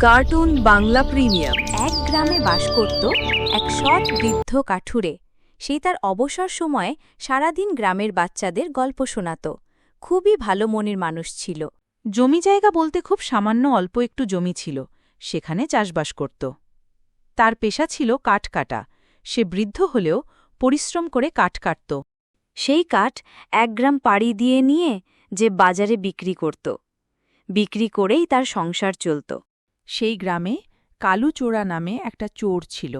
Cartoon Bangla premium. এক গ্রামে বাস করত এক সৎ বৃদ্ধ কাঠুরে। সেই তার অবসর সময়ে সারাদিন গ্রামের বাচ্চাদের গল্প শোনাত। খুবই ভালো মনের মানুষ ছিল। জমি জায়গা বলতে খুব সামান্য অল্প একটু জমি ছিল। সেখানে চাষবাস করত। তার পেশা ছিল কাঠ কাটা। সে বৃদ্ধ হলেও পরিশ্রম করে কাঠ কাটত। সেই কাঠ এক গ্রাম পাড়ি দিয়ে নিয়ে যে বাজারে বিক্রি করত। বিক্রি করেই তার সংসার চলত। সেই গ্রামে কালু চোরা নামে একটা চোর ছিল।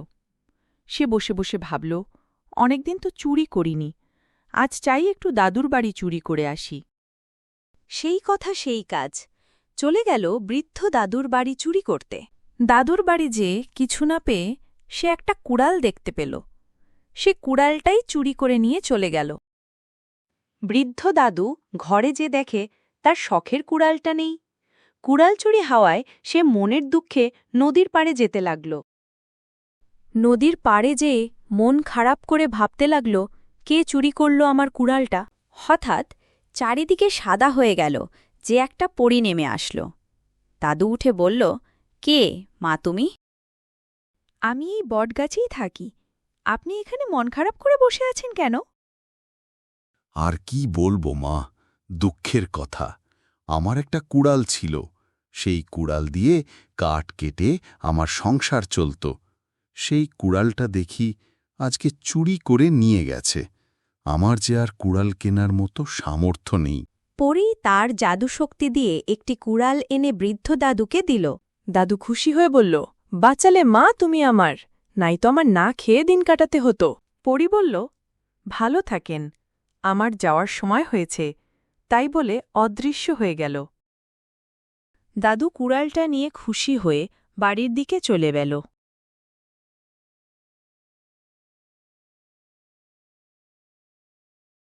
সে বসে বসে ভাবল অনেকদিন তো চুরি করিনি আজ চাই একটু দাদুর বাড়ি চুরি করে আসি। সেই কথা সেই কাজ চলে গেল বৃদ্ধ দাদুর বাড়ি চুরি করতে। দাদুর বাড়ি যে কিছু না পেয়ে সে একটা কুড়াল দেখতে পেল। সে কুড়ালটাই চুরি করে নিয়ে চলে গেল। বৃদ্ধ দাদু ঘরে যে দেখে তার শখের কুড়ালটা নেই। কুড়াল চুরি হাওয়ায় সে মনের দুঃখে নদীর পাড়ে যেতে লাগল। নদীর পাড়ে যেয়ে মন খারাপ করে ভাবতে লাগল, কে চুরি করল আমার কুড়ালটা? হঠাৎ চারিদিকে সাদা হয়ে গেল যে একটা পরি নেমে আসল। দাদু উঠে বলল, কে? মা তুমি? আমি এই বটগাছেই থাকি। আপনি এখানে মন খারাপ করে বসে আছেন কেন? আর কি বলব মা, দুঃখের কথা। আমার একটা কুড়াল ছিল। সেই কুড়াল দিয়ে কাঠ কেটে আমার সংসার চলত। সেই কুড়ালটা দেখি আজকে চুরি করে নিয়ে গেছে। আমার যে আর কুড়াল কেনার মতো সামর্থ্য নেই। পরি তার জাদুশক্তি দিয়ে একটি কুড়াল এনে বৃদ্ধ দাদুকে দিল। দাদু খুশি হয়ে বলল, বাঁচালে মা তুমি আমার নাই তো আমার না খেয়ে দিন কাটাতে হতো। পরি বলল, ভালো থাকেন, আমার যাওয়ার সময় হয়েছে তাই বলে অদৃশ্য হয়ে গেল। দাদু কুড়ালটা নিয়ে খুশি হয়ে বাড়ির দিকে চলে গেল।